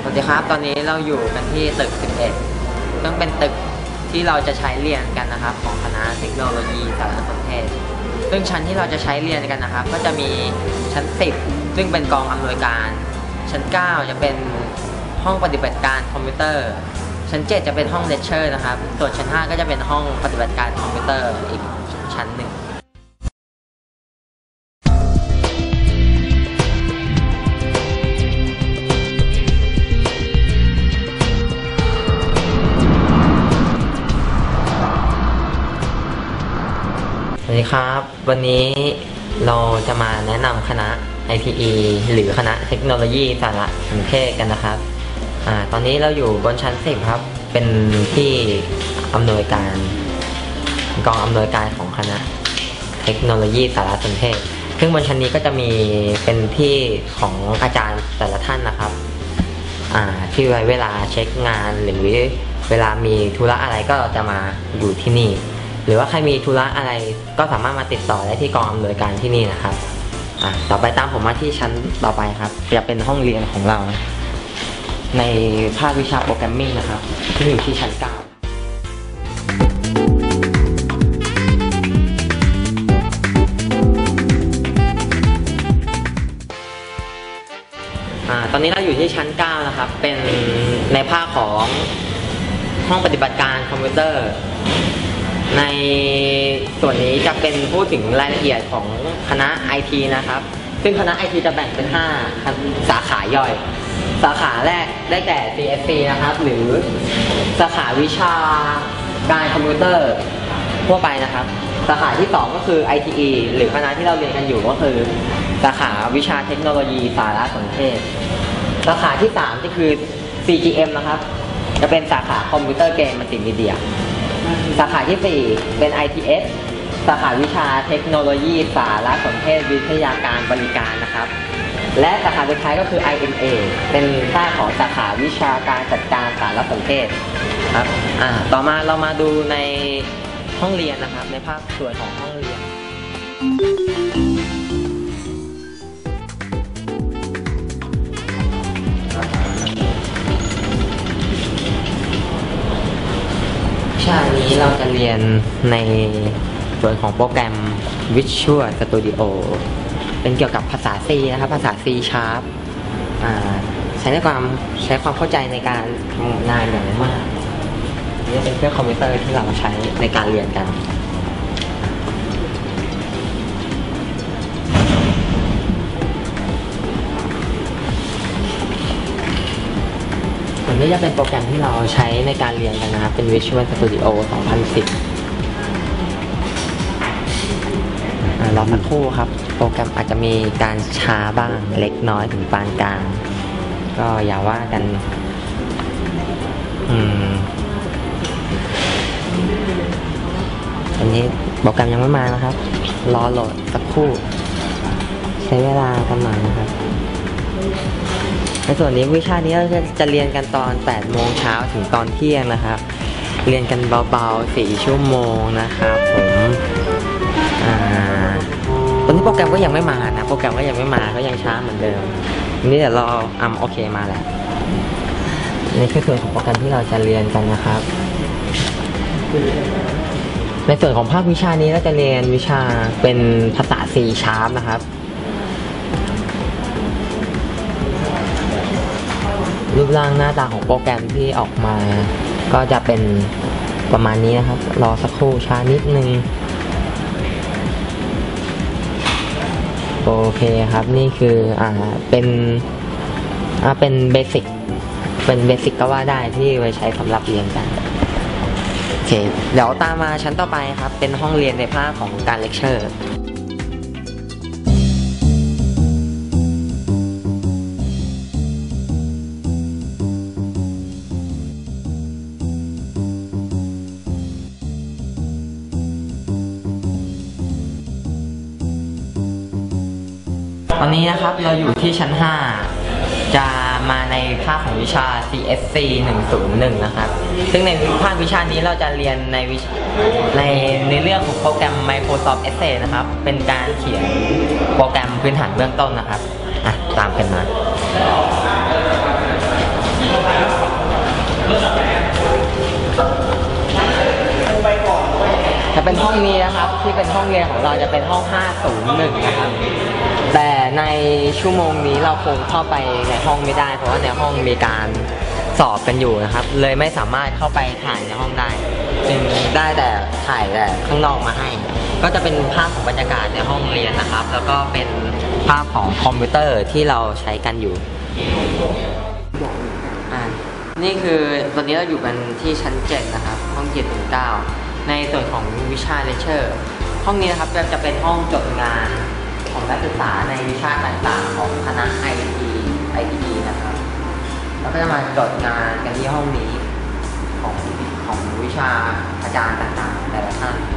สวัสดีครับ ตอนนี้เราอยู่กันที่ตึก 11 ซึ่งเป็นตึกที่เราจะใช้เรียนกันนะครับ ของคณะเทคโนโลยีสารสนเทศ ซึ่งชั้นที่เราจะใช้เรียนกันนะครับ ก็จะมีชั้น 10 ซึ่งเป็นกองอำนวยการ ชั้น 9 จะเป็นห้องปฏิบัติการคอมพิวเตอร์ ชั้น 7 จะเป็นห้องเลคเชอร์นะครับ ส่วนชั้น 5 ก็จะเป็นห้องปฏิบัติการคอมพิวเตอร์อีกชั้นหนึ่ง วัสดีครับ วันนี้เราจะมาแนะนำคณะ ITE หรือคณะเทคโนโลยีสารสนเทศกันนะครับอตอนนี้เราอยู่บนชั้น10ครับ เป็นที่อำนวยการ กองอำนวยการของคณะเทคโนโลยีสารสนเทศ ซึ่งบนชั้นนี้ก็จะมีเป็นที่ของอาจารย์แต่ละท่านนะครับที่ไว้เวลาเช็คงานหรือเวลามีธุระอะไรก็จะมาอยู่ที่นี่ หรือว่าใครมีธุระอะไรก็สามารถมาติดต่อได้ที่กองอำนวยการที่นี่นะครับอะต่อไปตามผมมาที่ชั้นต่อไปครับจะเป็นห้องเรียนของเรา ในภาควิชาโปรแกรมมิ่งนะครับที่อยู่ที่ชั้น9อ่าตอนนี้เราอยู่ที่ชั้น 9 นะครับ เป็นในภาคของห้องปฏิบัติการคอมพิวเตอร์ ในส่วนนี้จะเป็นพูดถึงรายละเอียดของคณะ IT นะครับ ซึ่งคณะ IT จะแบ่งเป็น 5 สาขาย่อย สาขาแรกได้แก่ CSC นะครับ หรือสาขาวิชาการคอมพิวเตอร์ทั่วไปนะครับ สาขาที่ 2 ก็คือ ITE หรือคณะที่เราเรียนกันอยู่ก็คือ สาขาวิชาเทคโนโลยีสารสนเทศ สาขาที่3ก็คือ CGM นะครับ จะเป็นสาขาคอมพิวเตอร์เกมมัลติมีเดีย สาขาที่ 4 เป็น ITS สาขาวิชาเทคโนโลยีสารสนเทศวิทยาการบริการนะครับ และสาขาสุดท้ายก็คือ IMA เป็นภาของสาขาวิชาการจัดการสารสนเทศครับอ่าต่อมาเรามาดูในห้องเรียนนะครับ ในภาคส่วนของห้องเรียน ชานี้เราจะเรียนในส่วนของโปรแกรม Visual Studio เป็นเกี่ยวกับภาษา C นะครับ ภาษา C Sharp ใช้ในความใช้ความเข้าใจในการทำงานอย่างมากนี่เป็นเครื่องคอมพิวเตอร์ที่เราใช้ในการเรียนกัน นี้จะเป็นโปรแกรมที่เราใช้ในการเรียนกันนะครับ เป็น Visual Studio 2010อ่ารอสักครู่ครับ โปรแกรมอาจจะมีการช้าบ้างเล็กน้อยถึงปานกลาง ก็อย่าว่ากัน อืม อันนี้โปรแกรมยังไม่มานะครับ รอโหลดสักครู่ ใช้เวลากันหน่อยนะครับ ในส่วนนี้วิชานี้เราจะเรียนกันตอน 8 โมงเช้าถึงตอนเที่ยงนะครับ เรียนกันเบาๆ 4 ชั่วโมงนะครับผมอ่าตอนนี้โปรแกรมก็ยังไม่มานะ โปรแกรมก็ยังไม่มา ก็ยังช้าเหมือนเดิม นี้เดี๋ยวรออัมโอเคมาแหล้วนี่คือส่วนของโปรแกรมที่เราจะเรียนกันนะครับ ในส่วนของภาควิชานี้เราจะเรียนวิชาเป็นภาษา C Sharp นะครับ ร่างหน้าตาของโปรแกรมที่ออกมา ก็จะเป็นประมาณนี้นะครับ รอสักครู่ช้านิดนึง โอเคครับนี่คืออ่าเป็นอ่าเป็นเบสิกเป็นเบสิกก็ว่าได้ที่ไว้ใช้สำหรับเรียนกันโอเคเดี๋ยวตามมาชั้นต่อไปครับ เป็นห้องเรียนในภาคของการเลคเชอร์ ตอนนี้นะครับเราอยู่ที่ชั้น 5 จะมาในภาคของวิชา CSC 101 นะครับ ซึ่งในภาควิชานี้เราจะเรียนในวิในในเรื่องของโปรแกรม Microsoft Excel นะครับ เป็นการเขียนโปรแกรมพื้นฐานเบื้องต้นนะครับ อะ ตามกันมาจะเป็นห้องนี้นะครับที่เป็นห้องเรียนของเราจะเป็นห้อง 501 นะครับ ในชั่วโมงนี้เราคงเข้าไปในห้องไม่ได้ เพราะว่าในห้องมีการสอบกันอยู่นะครับ เลยไม่สามารถเข้าไปถ่ายในห้องได้ จึงได้แต่ถ่ายแต่ข้างนอกมาให้ ก็จะเป็นภาพของบรรยากาศในห้องเรียนนะครับ แล้วก็เป็นภาพของคอมพิวเตอร์ที่เราใช้กันอยู่อ่านี่คือตอนนี้เราอยู่กันที่ชั้น 7 นะครับ ห้อง7ถึง9ในส่วนของวิชาเลเชอร์ ห้องนี้นะครับจะเป็นห้องจดงาน ของนักศึกษาในวิชาต่างๆ ของคณะ IT IT นะครับแล้วก็จะมาจดงานกันที่ห้องนี้ของของวิชาอาจารย์ต่างๆแต่ละท่าน